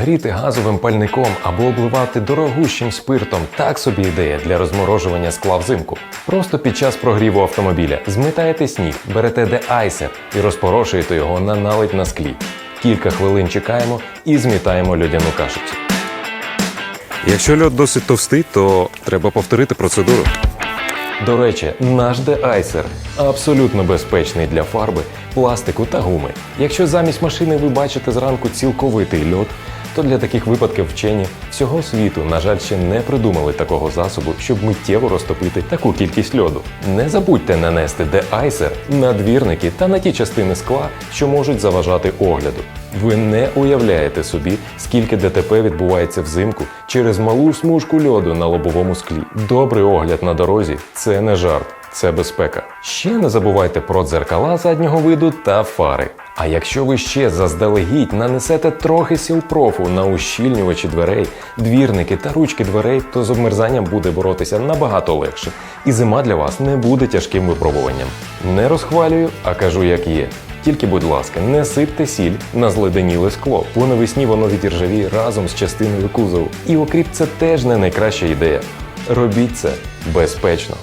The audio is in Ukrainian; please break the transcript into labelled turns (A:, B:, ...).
A: Гріти газовим пальником або обливати дорогущим спиртом так собі ідея для розморожування скла взимку. Просто під час прогріву автомобіля змитаєте сніг, берете деайсер і розпорошуєте його на наледь на склі. Кілька хвилин чекаємо і змітаємо льодяну кашицю.
B: Якщо льод досить товстий, то треба повторити процедуру.
A: До речі, наш деайсер абсолютно безпечний для фарби, пластику та гуми. Якщо замість машини ви бачите зранку цілковитий льод, то для таких випадків вчені всього світу, на жаль, ще не придумали такого засобу, щоб миттєво розтопити таку кількість льоду. Не забудьте нанести деайсер на двірники та на ті частини скла, що можуть заважати огляду. Ви не уявляєте собі, скільки ДТП відбувається взимку через малу смужку льоду на лобовому склі. Добрий огляд на дорозі це не жарт, це безпека. Ще не забувайте про дзеркала заднього виду та фари. А якщо ви ще заздалегідь нанесете трохи сілпрофу на ущільнювачі дверей, двірники та ручки дверей, то з обмерзанням буде боротися набагато легше, і зима для вас не буде тяжким випробуванням. Не розхвалюю, а кажу як є. Тільки, будь ласка, не сипте сіль на зледеніле скло, бо навесні воно відіржавіє разом з частиною кузову. І окріп це теж не найкраща ідея. Робіть це безпечно.